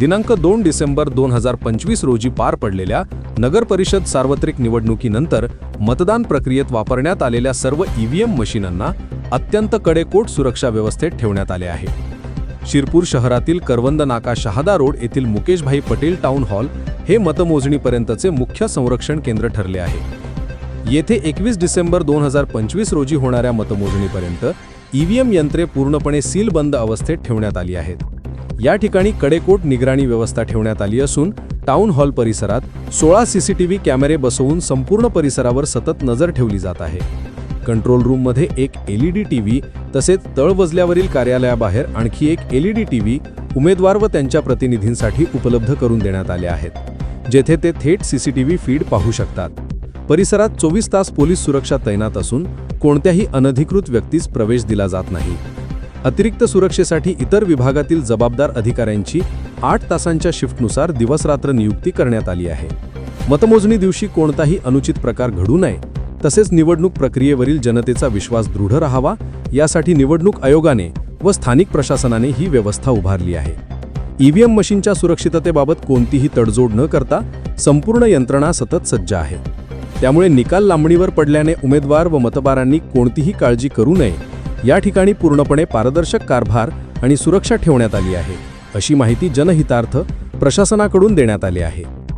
दिनांक दोन डिसेंबर दोन हजार पंचवीस रोजी पार पडलेल्या नगरपरिषद सार्वत्रिक निवडणुकीनंतर मतदान प्रक्रियेत वापरण्यात आलेल्या सर्व ईव्हीएम मशीनांना अत्यंत कडेकोट सुरक्षा व्यवस्थेत ठेवण्यात आले आहे. शिरपूर शहरातील करवंद नाका शहादा रोड येथील मुकेशभाई पटेल टाउन हॉल हे मतमोजणीपर्यंतचे मुख्य संरक्षण केंद्र ठरले आहे. येथे एकवीस डिसेंबर दोन हजार पंचवीस रोजी होणाऱ्या मतमोजणीपर्यंत ईव्हीएम यंत्रे पूर्णपणे सीलबंद अवस्थेत ठेवण्यात आली आहेत. या ठिकाणी कडेकोट निगराणी व्यवस्था ठेवण्यात आली असून टाउन हॉल परिसरात सोळा सीसीटीव्ही कॅमेरे बसवून संपूर्ण परिसरावर सतत नजर ठेवली जात आहे. कंट्रोल रूममध्ये एक एलईडी टीव्ही तसेच तळवजल्यावरील कार्यालयाबाहेर आणखी एक एलईडी टीव्ही उमेदवार व त्यांच्या प्रतिनिधींसाठी उपलब्ध करून देण्यात आले आहेत जेथे ते थेट सीसीटीव्ही फीड पाहू शकतात. परिसरात चोवीस तास पोलीस सुरक्षा तैनात असून कोणत्याही अनधिकृत व्यक्तीस प्रवेश दिला जात नाही. अतिरिक्त सुरक्षेसाठी इतर विभागातील जबाबदार अधिकाऱ्यांची आठ तासांच्या शिफ्टनुसार दिवसरात्र नियुक्ती करण्यात आली आहे. मतमोजणी दिवशी कोणताही अनुचित प्रकार घडू नये तसेच निवडणूक प्रक्रियेवरील जनतेचा विश्वास दृढ राहावा यासाठी निवडणूक आयोगाने व स्थानिक प्रशासनाने ही व्यवस्था उभारली आहे. ईव्हीएम मशीनच्या सुरक्षिततेबाबत कोणतीही तडजोड न करता संपूर्ण यंत्रणा सतत सज्ज आहे. त्यामुळे निकाल लांबणीवर पडल्याने उमेदवार व मतदारांनी कोणतीही काळजी करू नये या ठिकाणी पूर्णपणे पारदर्शक कारभार आणि सुरक्षा ठेवण्यात आली आहे अशी माहिती जनहितार्थ प्रशासनाकडून देण्यात आली आहे.